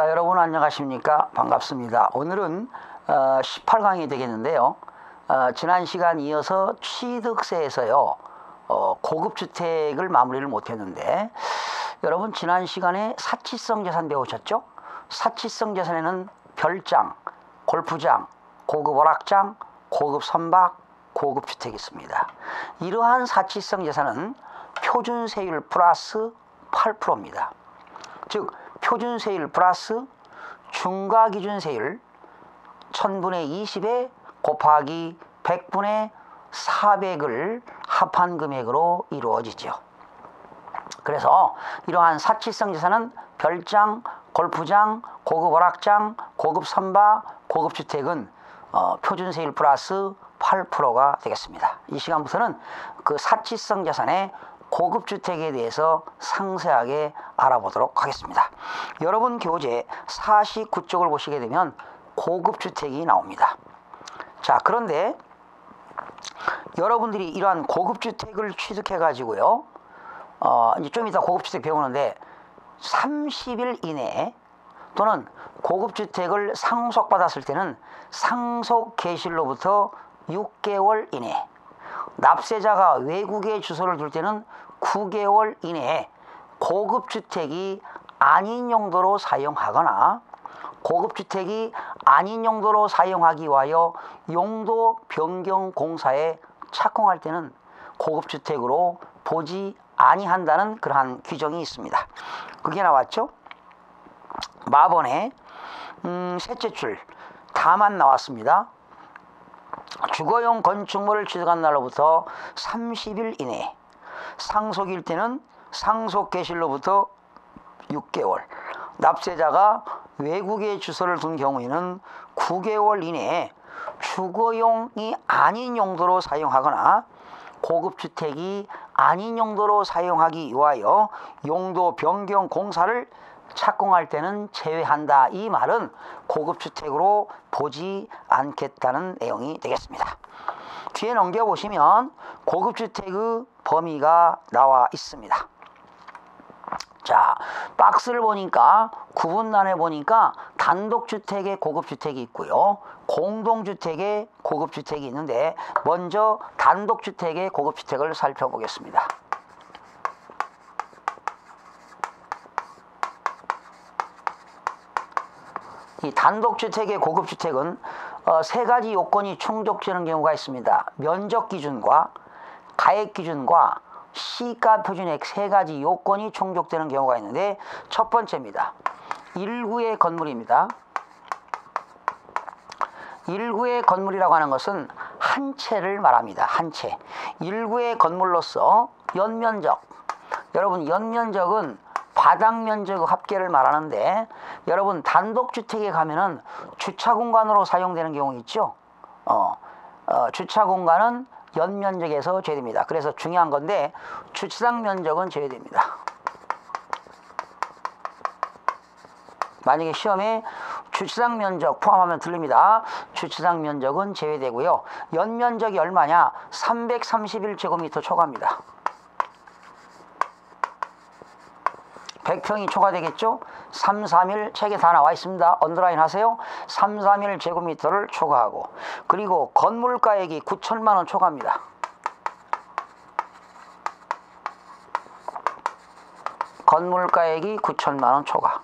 자, 여러분 안녕하십니까? 반갑습니다. 오늘은 어, 18강이 되겠는데요. 어, 지난 시간 이어서 취득세에서요. 어, 고급 주택을 마무리를 못했는데 여러분 지난 시간에 사치성 재산 배우셨죠? 사치성 재산에는 별장, 골프장, 고급 오락장, 고급 선박, 고급 주택이 있습니다. 이러한 사치성 재산은 표준세율 플러스 8%입니다. 즉 표준세율 플러스 중과기준세율 1000분의 20에 곱하기 100분의 400을 합한 금액으로 이루어지죠. 그래서 이러한 사치성 재산은 별장, 골프장, 고급 오락장, 고급 선박, 고급 주택은 어, 표준세율 플러스 8%가 되겠습니다. 이 시간부터는 그 사치성 자산의 고급 주택에 대해서 상세하게 알아보도록 하겠습니다. 여러분 교재 49쪽을 보시게 되면 고급 주택이 나옵니다. 자, 그런데 여러분들이 이러한 고급 주택을 취득해 가지고요. 어, 이제 좀 이따 고급 주택 배우는데 30일 이내에 또는 고급 주택을 상속받았을 때는 상속 개시로부터 6개월 이내 납세자가 외국에 주소를 둘 때는 9개월 이내에 고급 주택이 아닌 용도로 사용하거나 고급 주택이 아닌 용도로 사용하기 위하여 용도 변경 공사에 착공할 때는 고급 주택으로 보지 아니한다는 그러한 규정이 있습니다. 그게 나왔죠? 마번에 음, 셋째 줄 다만 나왔습니다. 주거용 건축물을 취득한 날로부터 30일 이내 상속일 때는 상속 개시로부터 6개월 납세자가 외국에 주소를 둔 경우에는 9개월 이내에 주거용이 아닌 용도로 사용하거나 고급 주택이 아닌 용도로 사용하기 위하여 용도 변경 공사를 착공할 때는 제외한다. 이 말은 고급 주택으로 보지 않겠다는 내용이 되겠습니다. 뒤에 넘겨 보시면 고급 주택의 범위가 나와 있습니다. 자, 박스를 보니까 구분란에 보니까 단독주택의 고급주택이 있고요. 공동주택의 고급주택이 있는데 먼저 단독주택의 고급주택을 살펴보겠습니다. 이 단독주택의 고급주택은 어, 세 가지 요건이 충족되는 경우가 있습니다. 면적 기준과 가액 기준과 시가 표준액 세 가지 요건이 충족되는 경우가 있는데 첫 번째입니다. 1구의 건물입니다. 1구의 건물이라고 하는 것은 한 채를 말합니다. 한 채. 1구의 건물로서 연면적. 여러분 연면적은 바닥 면적 합계를 말하는데 여러분 단독주택에 가면은 주차 공간으로 사용되는 경우 있죠. 어, 어, 주차 공간은 연면적에서 제외됩니다. 그래서 중요한 건데 주차장 면적은 제외됩니다. 만약에 시험에 주차장 면적 포함하면 틀립니다. 주차장 면적은 제외되고요. 연면적이 얼마냐? 331제곱미터 초과입니다. 100평이 초과되겠죠? 3, 3일 책에 다 나와 있습니다. 언더라인 하세요. 3, 3일 제곱미터를 초과하고 그리고 건물가액이 9천만 원 초과입니다. 건물가액이 9천만 원 초과.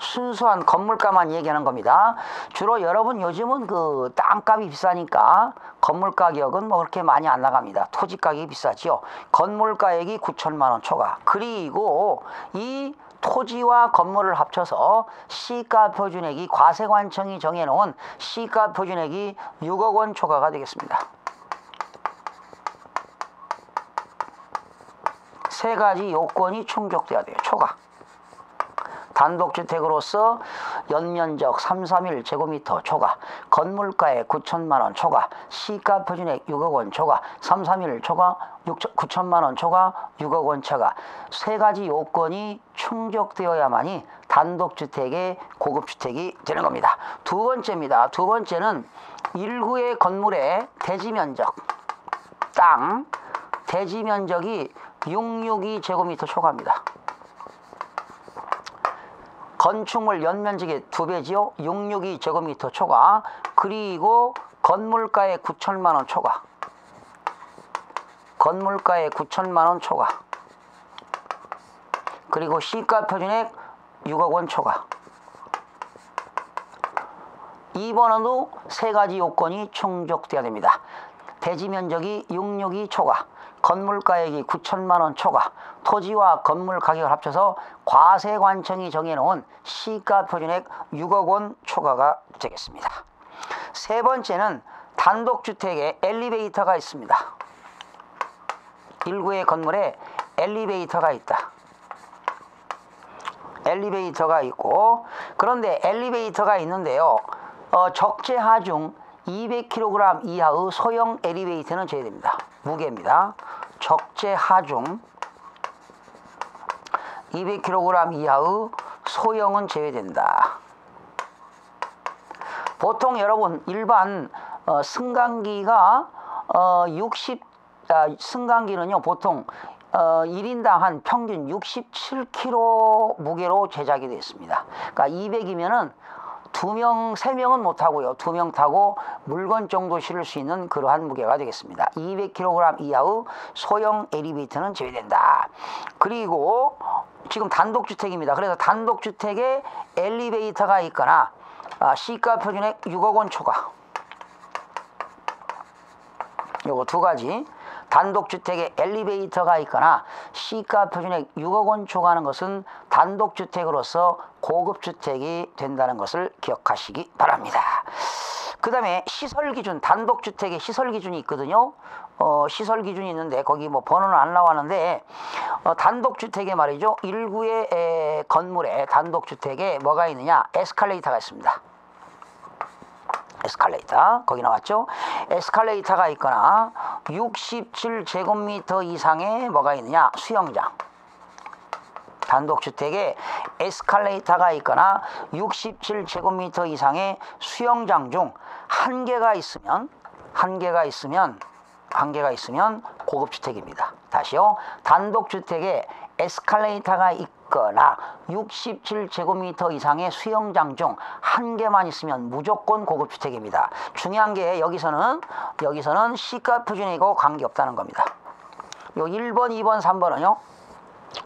순수한 건물가만 얘기하는 겁니다. 주로 여러분 요즘은 그 땅값이 비싸니까 건물 가격은 뭐 그렇게 많이 안 나갑니다. 토지 가격이 비싸지요. 건물 가액이 9천만 원 초과. 그리고 이 토지와 건물을 합쳐서 시가 표준액이 과세관청이 정해놓은 시가 표준액이 6억 원 초과가 되겠습니다. 세 가지 요건이 충족돼야 돼요. 초과. 단독주택으로서 연면적 3 3일 제곱미터 초과, 건물가에 9천만 원 초과, 시가 표준액 6억 원 초과, 3 3일 초과 6천, 9천만 원 초과, 6억 원 초과 세 가지 요건이 충족되어야만이 단독주택의 고급주택이 되는 겁니다. 두 번째입니다. 두 번째는 일구의 건물의 대지면적, 땅, 대지면적이 662제곱미터 초과입니다. 건축물 연면적의 두 배지요. 662 제곱미터 초과. 그리고 건물가의 9천만 원 초과. 건물가의 9천만 원 초과. 그리고 시가 표준액 6억 원 초과. 2번은도 세 가지 요건이 충족돼야 됩니다. 대지 면적이 662 초과, 건물가액이 9천만 원 초과, 토지와 건물 가격을 합쳐서 과세관청이 정해놓은 시가 표준액 6억 원 초과가 되겠습니다. 세 번째는 단독주택에 엘리베이터가 있습니다. 일구의 건물에 엘리베이터가 있다. 엘리베이터가 있고 그런데 엘리베이터가 있는데요. 어, 적재 하중 200kg 이하의 소형 엘리베이터는 제외됩니다. 무게입니다. 적재 하중 200kg 이하의 소형은 제외된다. 보통 여러분 일반 어, 승강기가 어, 60 아, 승강기는요 보통 어, 1인당 한 평균 67kg 무게로 제작이 되어 있습니다. 그러니까 200이면은 두 명, 세 명은 못 타고요. 두 명 타고 물건 정도 실을 수 있는 그러한 무게가 되겠습니다. 200kg 이하의 소형 엘리베이터는 제외된다. 그리고 지금 단독주택입니다. 그래서 단독주택에 엘리베이터가 있거나 아, 시가 표준액 6억 원 초과. 요거 두 가지. 단독주택에 엘리베이터가 있거나 시가 표준액 6억 원 초과하는 것은 단독주택으로서 고급주택이 된다는 것을 기억하시기 바랍니다. 그 다음에 시설 기준, 단독주택의 시설 기준이 있거든요. 어, 시설 기준이 있는데 거기 뭐 번호는 안 나왔는데 어, 단독주택에 말이죠. 일구의 에, 건물에 단독주택에 뭐가 있느냐? 에스컬레이터가 있습니다. 에스컬레이터 거기 나왔죠 에스컬레이터가 있거나 67제곱미터 이상의 뭐가 있느냐 수영장 단독주택에 에스컬레이터가 있거나 67제곱미터 이상의 수영장 중 한 개가 있으면 한 개가 있으면 한 개가 있으면 고급주택입니다. 다시요. 단독주택에 에스컬레이터가 있거나 67제곱미터 이상의 수영장 중 한 개만 있으면 무조건 고급주택입니다. 중요한 게 여기서는 여기서는 시가 표준이고 관계없다는 겁니다. 요 1번, 2번, 3번은요.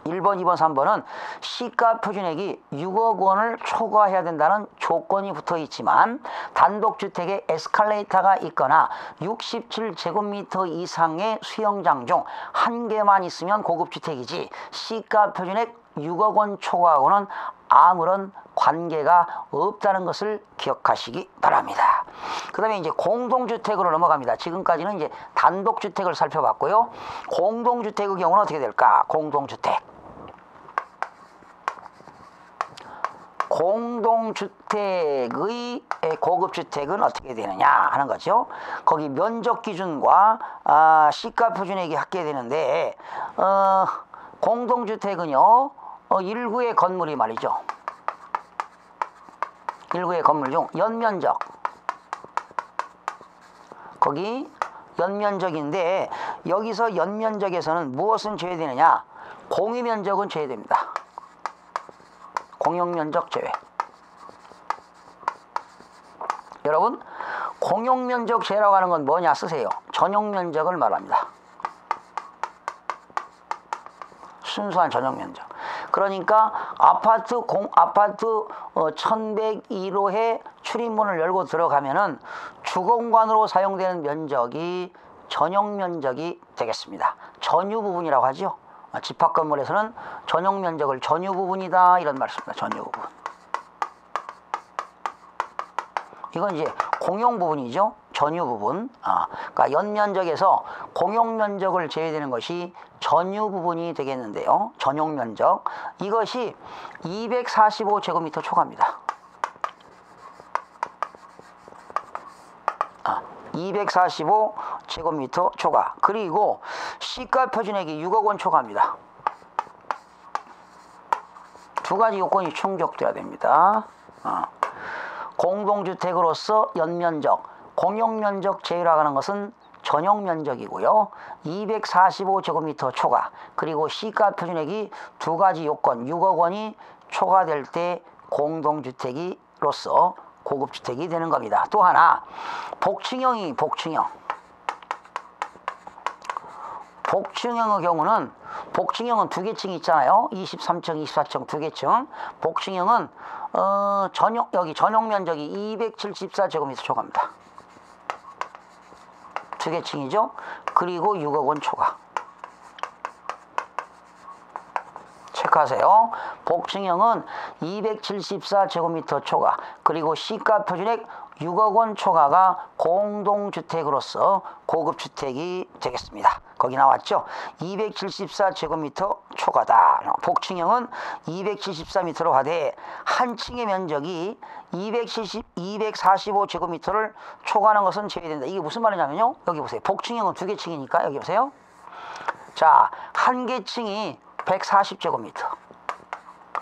1번, 2번, 3번은 시가 표준액이 6억 원을 초과해야 된다는 조건이 붙어 있지만 단독주택에 에스컬레이터가 있거나 67제곱미터 이상의 수영장 중 한 개만 있으면 고급주택이지 시가 표준액 6억 원 초과하고는 아무런 관계가 없다는 것을 기억하시기 바랍니다. 그 다음에 이제 공동주택으로 넘어갑니다. 지금까지는 이제 단독주택을 살펴봤고요. 공동주택의 경우는 어떻게 될까? 공동주택. 공동주택의 고급주택은 어떻게 되느냐 하는 거죠. 거기 면적 기준과 아, 시가 표준액이 합계 되는데 어, 공동주택은요 어, 일구의 건물이 말이죠. 일구의 건물 중 연면적 거기 연면적인데 여기서 연면적에서는 무엇은 제외되느냐 공유면적은 제외됩니다. 공용면적 제외. 여러분, 공용면적 제외라고 하는 건 뭐냐 쓰세요. 전용면적을 말합니다. 순수한 전용면적. 그러니까 아파트 공 아파트 어, 1101호에 출입문을 열고 들어가면은 주공간으로 사용되는 면적이 전용 면적이 되겠습니다. 전유 부분이라고 하죠. 아, 집합 건물에서는 전용 면적을 전유 부분이다 이런 말씀입니다. 전유 부분. 이건 이제 공용 부분이죠. 전유 부분. 아, 그러니까 연면적에서 공용 면적을 제외되는 것이 전유 부분이 되겠는데요. 전용 면적. 이것이 245제곱미터 초과입니다. 245 제곱미터 초과. 그리고 시가 표준액이 6억 원 초과입니다. 두 가지 요건이 충족돼야 됩니다. 어. 공동주택으로서 연면적, 공용면적 제외라고 하는 것은 전용 면적이고요. 245제곱미터 초과 그리고 시가 표준액이 두 가지 요건 6억 원이 초과될 때 공동주택이로서 고급주택이 되는 겁니다. 또 하나 복층형이 복층형 복층형의 경우는 복층형은 두 개층 있잖아요. 23층, 24층 두 개층. 복층형은 어, 전용 여기 전용 면적이 274제곱미터 초과입니다. 두 개층이죠. 그리고 6억 원 초과. 체크하세요. 복층형은 274제곱미터 초과 그리고 시가 표준액 6억 원 초과가 공동주택으로서 고급주택이 되겠습니다. 거기 나왔죠? 274제곱미터 초과다. 복층형은 274m로 하되 한 층의 면적이 270, 245제곱미터를 초과하는 것은 제외된다. 이게 무슨 말이냐면요. 여기 보세요. 복층형은 두 개 층이니까 여기 보세요. 자, 한 개 층이 140제곱미터.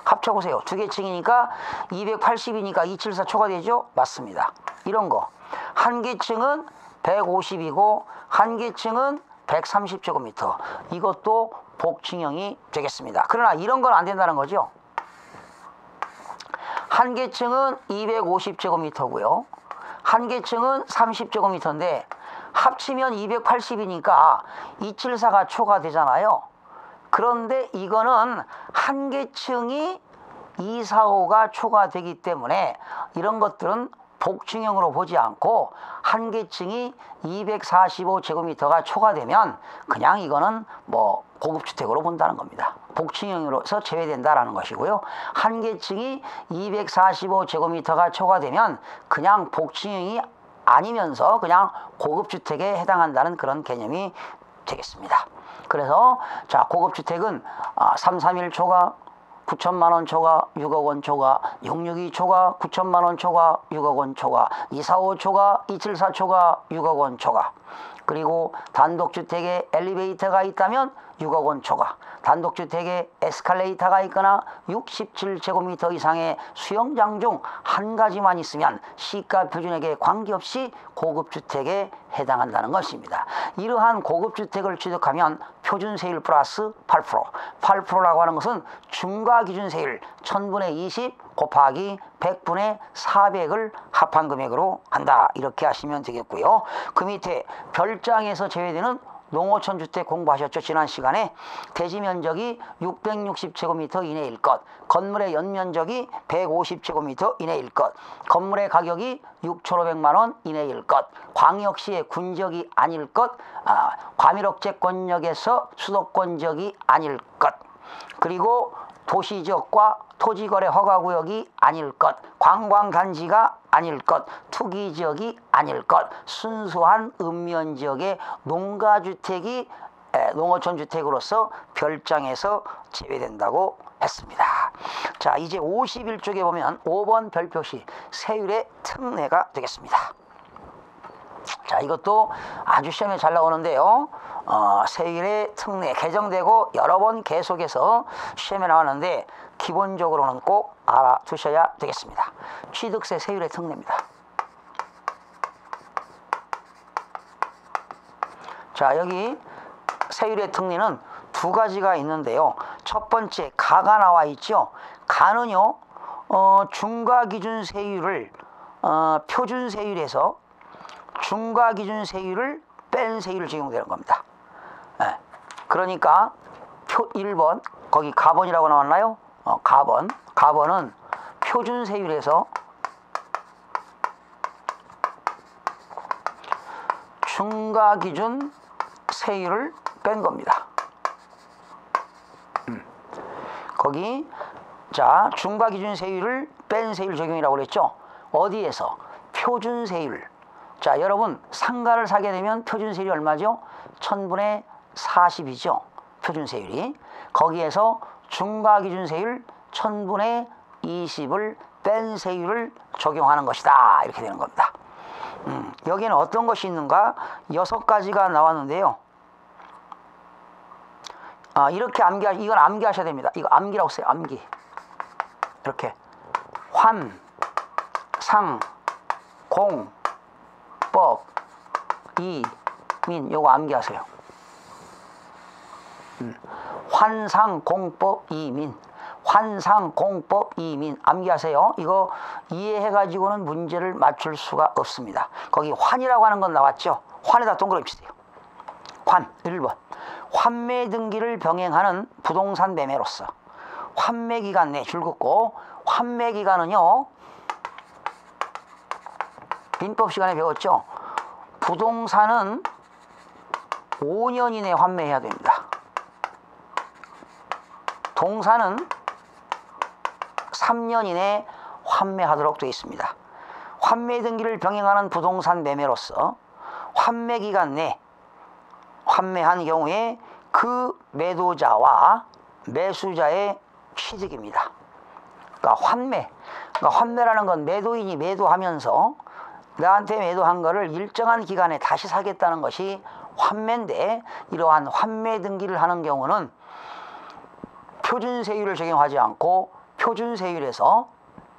합쳐보세요. 두 개 층이니까 280이니까 274 초과되죠? 맞습니다. 이런 거. 한 개 층은 150이고 한 개 층은 130제곱미터. 이것도 복층형이 되겠습니다. 그러나 이런 건 안 된다는 거죠. 한 개 층은 250제곱미터고요. 한 개 층은 30제곱미터인데 합치면 280이니까 274가 초과되잖아요. 그런데 이거는 한 개층이 2, 4, 5가 초과되기 때문에 이런 것들은 복층형으로 보지 않고 한 개층이 245제곱미터가 초과되면 그냥 이거는 뭐 고급주택으로 본다는 겁니다. 복층형으로서 제외된다라는 것이고요. 한 개층이 245제곱미터가 초과되면 그냥 복층형이 아니면서 그냥 고급주택에 해당한다는 그런 개념이 되겠습니다. 그래서 자 고급주택은 아, 331 초과 9천만 원 초과 6억 원 초과 662 초과 9천만 원 초과 6억 원 초과 245 초과 274 초과 6억 원 초과 그리고 단독주택에 엘리베이터가 있다면 6억 원 초과 단독주택에 에스컬레이터가 있거나 67제곱미터 이상의 수영장 중 한 가지만 있으면 시가 표준액에 관계없이 고급주택에 해당한다는 것입니다. 이러한 고급주택을 취득하면 표준세율 플러스 8% 8%라고 하는 것은 중과기준세율 1000분의 20 곱하기 100분의 400을 합한 금액으로 한다. 이렇게 하시면 되겠고요. 그 밑에 별장에서 제외되는 농어촌 주택 공부하셨죠? 지난 시간에. 대지 면적이 660제곱미터 이내일 것. 건물의 연면적이 150제곱미터 이내일 것. 건물의 가격이 6,500만 원 이내일 것. 광역시의 군적이 아닐 것. 아, 과밀억제권역에서 수도권적이 아닐 것. 그리고 도시지역과 토지거래 허가구역이 아닐 것, 관광단지가 아닐 것, 투기지역이 아닐 것, 순수한 읍면지역의 농가주택이 농어촌 주택으로서 별장에서 제외된다고 했습니다. 자, 이제 51쪽에 보면 5번 별표시 세율의 특례가 되겠습니다. 자, 이것도 아주 시험에 잘 나오는데요. 어, 세율의 특례 개정되고 여러 번 계속해서 시험에 나왔는데 기본적으로는 꼭 알아두셔야 되겠습니다. 취득세 세율의 특례입니다. 자, 여기 세율의 특례는 두 가지가 있는데요. 첫 번째 가가 나와 있죠. 가는요. 어, 중과 기준 세율을 어, 표준 세율에서 중과 기준 세율을 뺀 세율을 적용되는 겁니다. 네. 그러니까 표 1번 거기 가번이라고 나왔나요? 어, 가번 가번은 표준 세율에서 중과 기준 세율을 뺀 겁니다. 음. 거기 자 중과 기준 세율을 뺀 세율 적용이라고 그랬죠. 어디에서 표준 세율 자, 여러분 상가를 사게 되면 표준세율이 얼마죠? 1000분의 40이죠. 표준세율이. 거기에서 중과기준세율 1000분의 20을 뺀 세율을 적용하는 것이다. 이렇게 되는 겁니다. 음, 여기는 어떤 것이 있는가? 여섯 가지가 나왔는데요. 아, 이렇게 암기, 이건 암기하셔야 됩니다. 이거 암기라고 써요. 암기. 이렇게. 환, 상, 공, 법, 이, 민 요거 암기하세요. 음. 환상 공법 이민 환상, 공법, 이민 암기하세요. 이거 이해해가지고는 문제를 맞출 수가 없습니다. 거기 환이라고 하는 건 나왔죠. 환에다 동그라미 치세요. 환 1번 환매 등기를 병행하는 부동산 매매로서 환매 기간 내 줄긋고 환매 기간은요 민법 시간에 배웠죠. 부동산은 5년 이내 환매해야 됩니다. 동산은 3년 이내 환매하도록 되어 있습니다. 환매 등기를 병행하는 부동산 매매로서 환매 기간 내 환매한 경우에 그 매도자와 매수자의 취득입니다. 그러니까 환매. 그러니까 환매라는 건 매도인이 매도하면서 나한테 매도한 거를 일정한 기간에 다시 사겠다는 것이 환매인데 이러한 환매 등기를 하는 경우는 표준세율을 적용하지 않고 표준세율에서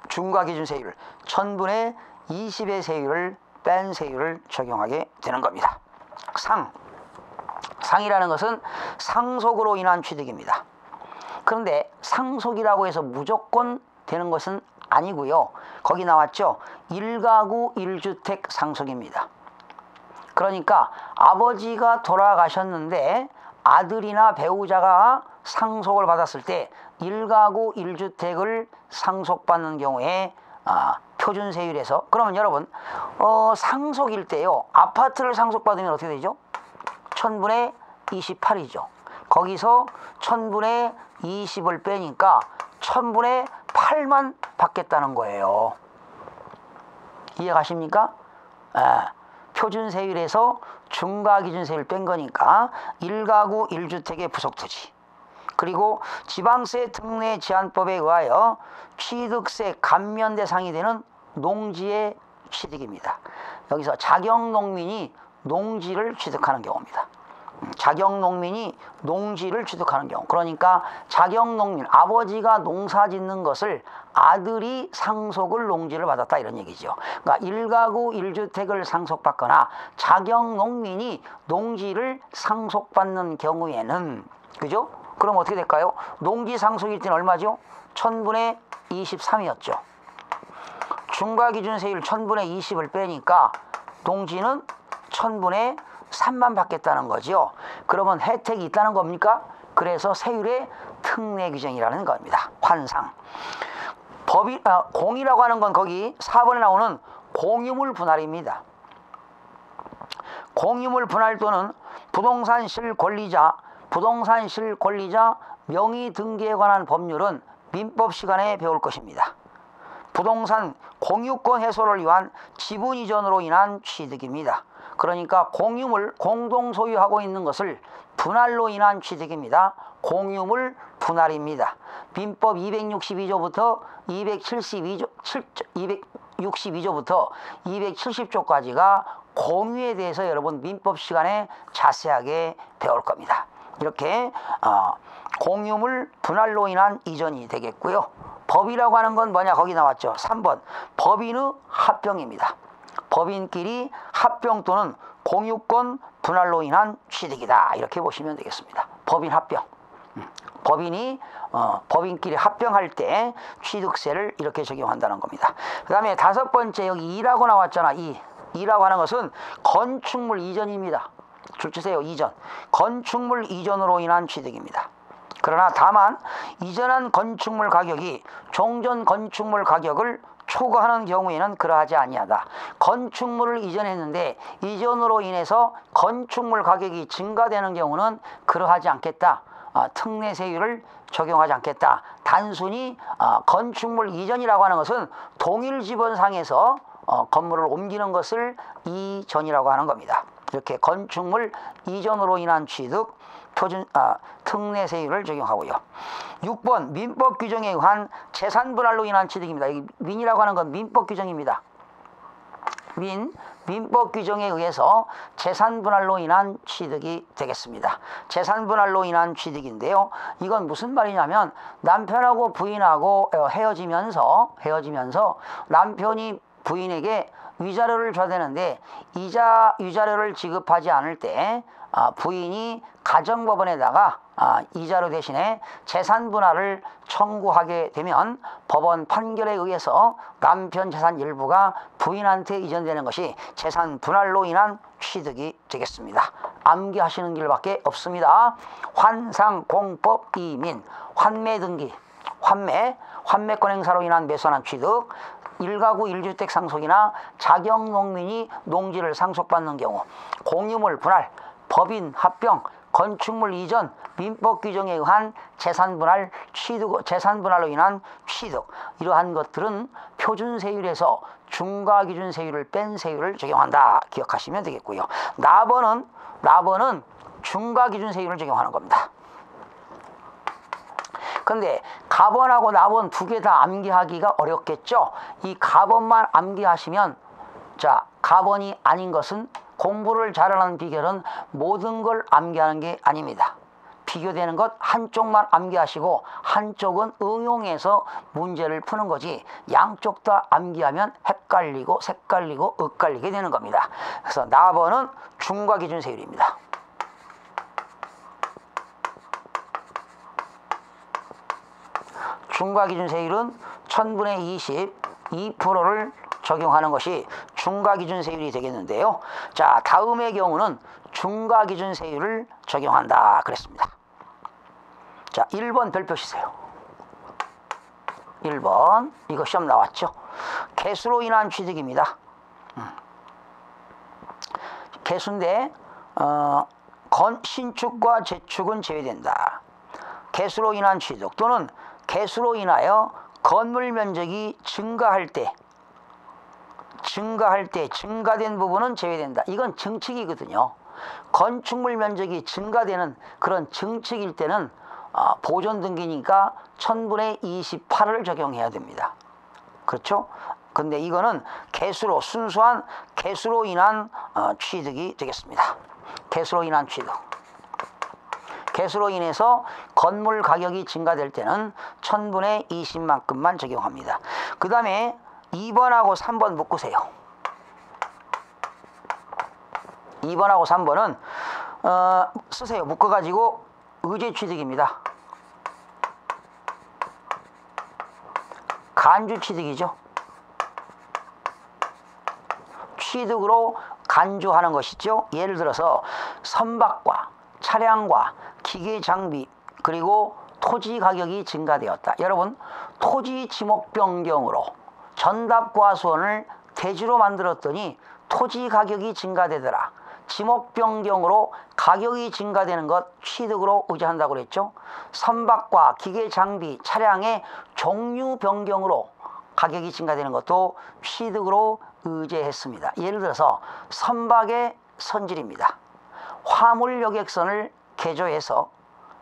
중과기준세율 1000분의 20의 세율을 뺀 세율을 적용하게 되는 겁니다. 상 상이라는 것은 상속으로 인한 취득입니다. 그런데 상속이라고 해서 무조건 되는 것은 아니고요. 거기 나왔죠. 1가구 1주택 상속입니다. 그러니까 아버지가 돌아가셨는데 아들이나 배우자가 상속을 받았을 때 1가구 1주택을 상속받는 경우에 아, 표준세율에서 그러면 여러분 어, 상속일 때요 아파트를 상속받으면 어떻게 되죠? 1000분의 28이죠. 거기서 1000분의 20을 빼니까 1000분의 8만 받겠다는 거예요. 이해가십니까? 아, 표준세율에서 중과기준세율 뺀 거니까 1가구 1주택의 부속토지 그리고 지방세 특례 제한법에 의하여 취득세 감면 대상이 되는 농지의 취득입니다. 여기서 자경농민이 농지를 취득하는 경우입니다. 음, 자경농민이 농지를 취득하는 경우 그러니까 자경농민 아버지가 농사 짓는 것을 아들이 상속을 농지를 받았다 이런 얘기죠 그러니까 일가구일주택을 상속받거나 자경농민이 농지를 상속받는 경우에는 그죠? 그럼 어떻게 될까요? 농지 상속일 때는 얼마죠? 천분의 23이었죠 중과기준세율 천분의 20을 빼니까 농지는 천분의 3만 받겠다는 거죠. 그러면 혜택이 있다는 겁니까? 그래서 세율의 특례 규정이라는 겁니다. 환상. 법이 아, 공이라고 하는 건 거기 4번에 나오는 공유물 분할입니다. 공유물 분할 또는 부동산 실 권리자, 부동산 실 권리자 명의 등기에 관한 법률은 민법 시간에 배울 것입니다. 부동산 공유권 해소를 위한 지분 이전으로 인한 취득입니다. 그러니까 공유물 공동 소유하고 있는 것을 분할로 인한 취득입니다. 공유물 분할입니다. 민법 262조부터 272조 262조부터 270조까지가 공유에 대해서 여러분 민법 시간에 자세하게 배울 겁니다. 이렇게 어, 공유물 분할로 인한 이전이 되겠고요. 법이라고 하는 건 뭐냐 거기 나왔죠. 3번 법인의 합병입니다. 법인끼리 합병 또는 공유권 분할로 인한 취득이다. 이렇게 보시면 되겠습니다. 법인 합병. 음, 법인이 어, 법인끼리 합병할 때 취득세를 이렇게 적용한다는 겁니다. 그 다음에 다섯 번째 여기 이라고 나왔잖아. 이. 이라고 하는 것은 건축물 이전입니다. 줄 주세요. 이전. 건축물 이전으로 인한 취득입니다. 그러나 다만 이전한 건축물 가격이 종전 건축물 가격을 초과하는 경우에는 그러하지 아니하다. 건축물을 이전했는데 이전으로 인해서 건축물 가격이 증가되는 경우는 그러하지 않겠다. 어, 특례세율을 적용하지 않겠다. 단순히 어, 건축물 이전이라고 하는 것은 동일 지번상에서 어, 건물을 옮기는 것을 이전이라고 하는 겁니다. 이렇게 건축물 이전으로 인한 취득, 표준 아, 특례세율을 적용하고요. 6번 민법 규정에 의한 재산 분할로 인한 취득입니다. 이 민이라고 하는 건 민법 규정입니다. 민, 민법 규정에 의해서 재산 분할로 인한 취득이 되겠습니다. 재산 분할로 인한 취득인데요. 이건 무슨 말이냐면 남편하고 부인하고 어, 헤어지면서 헤어지면서 남편이 부인에게 위자료를 줘야 되는데 이자 위자료를 지급하지 않을 때 아, 부인이 가정법원에다가 아, 이자료 대신에 재산 분할을 청구하게 되면 법원 판결에 의해서 남편 재산 일부가 부인한테 이전되는 것이 재산 분할로 인한 취득이 되겠습니다. 암기하시는 길밖에 없습니다. 환상, 공법, 이민, 환매 등기, 환매, 환매권 행사로 인한 매수한 취득, 일가구 일주택 상속이나 자경 농민이 농지를 상속받는 경우, 공유물 분할, 법인 합병, 건축물 이전, 민법 규정에 의한 재산 분할 취득, 재산 분할로 인한 취득 이러한 것들은 표준 세율에서 중과 기준 세율을 뺀 세율을 적용한다. 기억하시면 되겠고요. 나번은 나번은 중과 기준 세율을 적용하는 겁니다. 근데 가번하고 나번 두 개 다 암기하기가 어렵겠죠? 이 가번만 암기하시면 자, 가번이 아닌 것은 공부를 잘하는 비결은 모든 걸 암기하는 게 아닙니다. 비교되는 것 한쪽만 암기하시고 한쪽은 응용해서 문제를 푸는 거지 양쪽 다 암기하면 헷갈리고 색깔리고 엇갈리게 되는 겁니다. 그래서 나번은 중과 기준 세율입니다. 중과 기준 세율은 1000분의 20, 2%를 적용하는 것이 중과 기준 세율이 되겠는데요. 자, 다음의 경우는 중과 기준 세율을 적용한다 그랬습니다. 자, 1번 별표 시세요. 1번 이거 시험 나왔죠. 개수로 인한 취득입니다. 음. 개수인데 어, 건, 신축과 재축은 제외된다. 개수로 인한 취득 또는 개수로 인하여 건물 면적이 증가할 때 증가할 때 증가된 부분은 제외된다. 이건 증축이거든요. 건축물 면적이 증가되는 그런 증축일 때는 어, 보존 등기니까 1000분의 28을 적용해야 됩니다. 그렇죠? 근데 이거는 개수로 순수한 개수로 인한 어, 취득이 되겠습니다. 개수로 인한 취득. 개수로 인해서 건물 가격이 증가될 때는 1000분의 20만큼만 적용합니다. 그 다음에 2번하고 3번 묶으세요. 2번하고 3번은 어, 쓰세요. 묶어가지고 의제 취득입니다. 간주 취득이죠. 취득으로 간주하는 것이죠. 예를 들어서 선박과 차량과 기계 장비 그리고 토지 가격이 증가되었다. 여러분 토지 지목 변경으로 전답과수원을 대지로 만들었더니 토지 가격이 증가되더라. 지목 변경으로 가격이 증가되는 것 취득으로 의지한다고 그랬죠. 선박과 기계 장비 차량의 종류 변경으로 가격이 증가되는 것도 취득으로 의제했습니다. 예를 들어서 선박의 선질입니다. 화물 여객선을 개조해서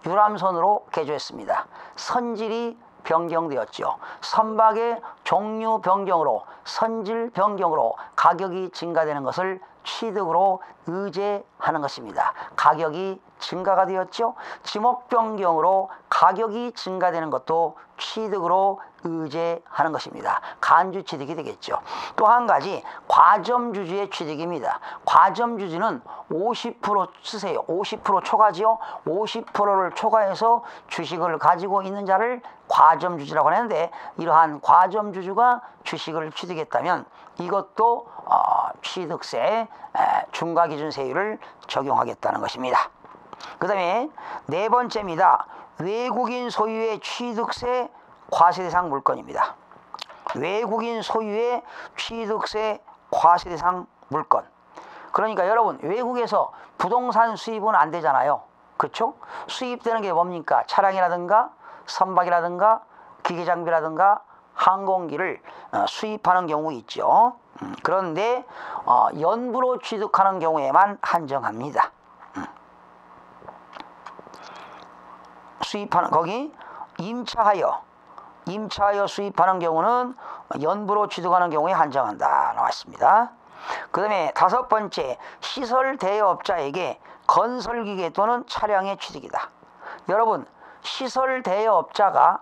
유람선으로 개조했습니다. 선질이 변경되었죠. 선박의 종류 변경으로 선질 변경으로 가격이 증가되는 것을 취득으로 의제하는 것입니다. 가격이 증가가 되었죠. 지목 변경으로 가격이 증가되는 것도 취득으로 의제하는 것입니다. 간주 취득이 되겠죠. 또 한 가지 과점주주의 취득입니다. 과점주주는 50% 쓰세요. 50% 초과지요. 50%를 초과해서 주식을 가지고 있는 자를 과점주주라고 하는데 이러한 과점주주가 주식을 취득했다면 이것도 어, 취득세 중과기준세율을 적용하겠다는 것입니다. 그 다음에 네 번째입니다. 외국인 소유의 취득세 과세대상 물건입니다. 외국인 소유의 취득세 과세대상 물건. 그러니까 여러분 외국에서 부동산 수입은 안 되잖아요. 그렇죠? 수입되는 게 뭡니까? 차량이라든가 선박이라든가 기계장비라든가 항공기를 어, 수입하는 경우 있죠. 음, 그런데 어, 연부로 취득하는 경우에만 한정합니다. 음. 수입하는 거기 임차하여 임차하여 수입하는 경우는 연부로 취득하는 경우에 한정한다 나왔습니다. 그 다음에 다섯 번째 시설 대여업자에게 건설기계 또는 차량의 취득이다. 여러분 시설 대여업자가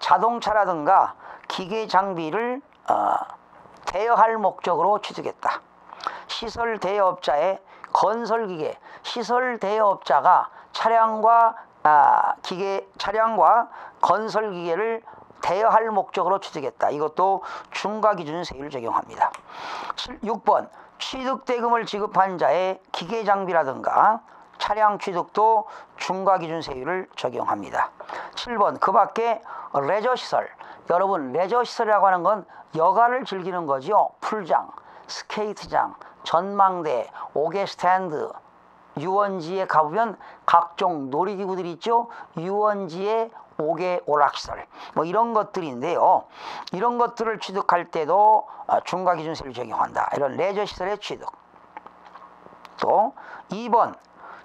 자동차라든가 기계 장비를 어, 대여할 목적으로 취득했다. 시설 대여업자의 건설기계, 시설 대여업자가 차량과 아, 기계, 차량과 건설기계를 대여할 목적으로 취득했다. 이것도 중과 기준 세율을 적용합니다. 6번 취득대금을 지급한 자의 기계 장비라든가 차량 취득도 중과 기준 세율을 적용합니다. 7번 그 밖에 레저시설 여러분 레저시설이라고 하는 건 여가를 즐기는 거죠. 풀장, 스케이트장, 전망대, 오개 스탠드, 유원지에 가보면 각종 놀이기구들이 있죠. 유원지에 오개 오락시설 뭐 이런 것들인데요. 이런 것들을 취득할 때도 아, 중과기준세를 적용한다. 이런 레저시설의 취득. 또 2번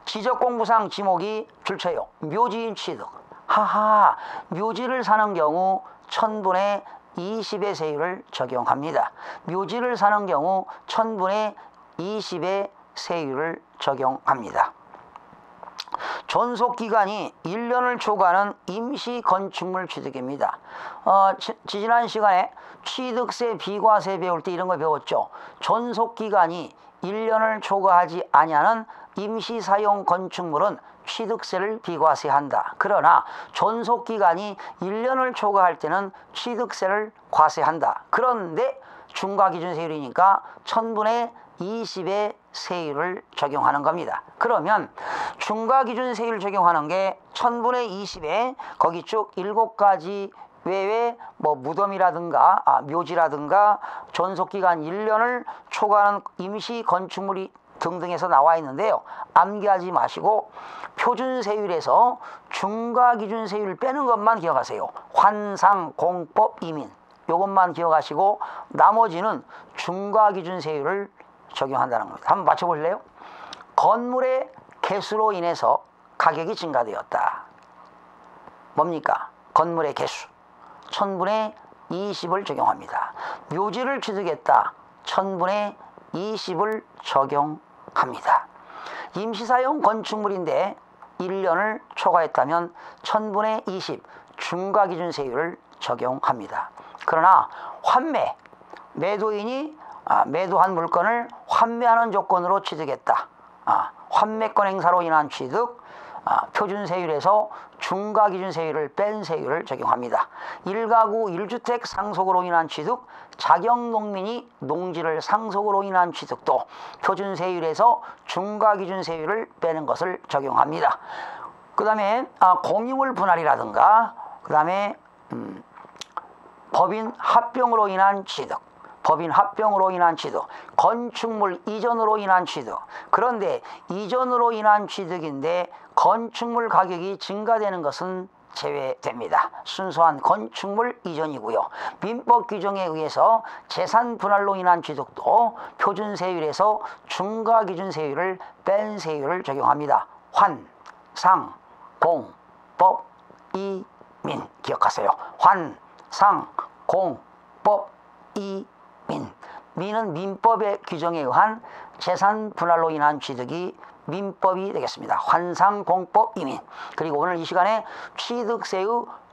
지적공부상 지목이 줄쳐요. 묘지인 취득. 하하 묘지를 사는 경우 천분의 20의 세율을 적용합니다. 묘지를 사는 경우 천분의 20의 세율을 적용합니다. 존속기간이 1년을 초과하는 임시 건축물 취득입니다. 어, 지, 지난 시간에 취득세, 비과세 배울 때 이런 거 배웠죠. 존속기간이 1년을 초과하지 아니하는 임시 사용 건축물은 취득세를 비과세한다. 그러나 존속기간이 1년을 초과할 때는 취득세를 과세한다. 그런데 중과기준세율이니까 천분의 20의 세율을 적용하는 겁니다. 그러면 중과 기준 세율 적용하는 게 천분의 20에 거기 쭉 일곱 가지 외에 뭐 무덤이라든가 아, 묘지라든가 존속기간 1년을 초과하는 임시 건축물이 등등에서 나와 있는데요. 암기하지 마시고 표준 세율에서 중과 기준 세율을 빼는 것만 기억하세요. 환상, 공법, 이민 이것만 기억하시고 나머지는 중과 기준 세율을 적용한다는 겁니다. 한번 맞춰보실래요? 건물의 개수로 인해서 가격이 증가되었다. 뭡니까? 건물의 개수. 천분의 20을 적용합니다. 묘지를 취득했다. 천분의 20을 적용합니다. 임시사용 건축물인데 1년을 초과했다면 천분의 20 중과기준세율을 적용합니다. 그러나 환매, 매도인이 아, 매도한 물건을 환매하는 조건으로 취득했다. 아, 환매권 행사로 인한 취득, 아, 표준세율에서 중과기준세율을 뺀 세율을 적용합니다. 1가구 1주택 상속으로 인한 취득, 자경농민이 농지를 상속으로 인한 취득도 표준세율에서 중과기준세율을 빼는 것을 적용합니다. 그 다음에 아, 공유물 분할이라든가 그 다음에 음, 법인 합병으로 인한 취득 법인 합병으로 인한 취득, 건축물 이전으로 인한 취득. 그런데 이전으로 인한 취득인데 건축물 가격이 증가되는 것은 제외됩니다. 순수한 건축물 이전이고요. 민법 규정에 의해서 재산 분할로 인한 취득도 표준세율에서 중과기준세율을 뺀 세율을 적용합니다. 환, 상, 공, 법, 이, 민 기억하세요. 환, 상, 공, 법, 이, 민. 민은 민법의 규정에 의한 재산 분할로 인한 취득이 민법이 되겠습니다. 환상공법 이민. 그리고 오늘 이 시간에 취득세의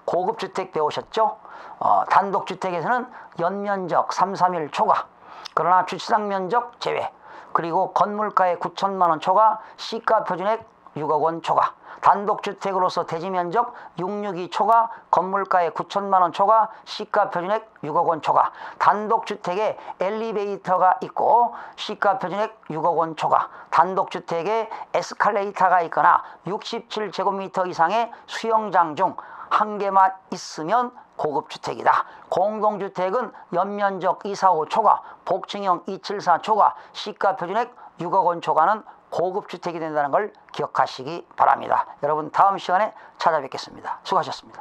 고급주택 배우셨죠? 어, 단독주택에서는 연면적 3, 3일 초과. 그러나 주차장 면적 제외. 그리고 건물가의 9천만 원 초과, 시가 표준액 6억 원 초과. 단독주택으로서 대지면적 662 초과, 건물가의 9천만 원 초과, 시가 표준액 6억 원 초과. 단독주택에 엘리베이터가 있고 시가 표준액 6억 원 초과. 단독주택에 에스컬레이터가 있거나 67제곱미터 이상의 수영장 중 한 개만 있으면 고급주택이다. 공동주택은 연면적 245 초과, 복층형 274 초과, 시가 표준액 6억 원 초과는 고급주택이 된다는 걸 기억하시기 바랍니다. 여러분 다음 시간에 찾아뵙겠습니다. 수고하셨습니다.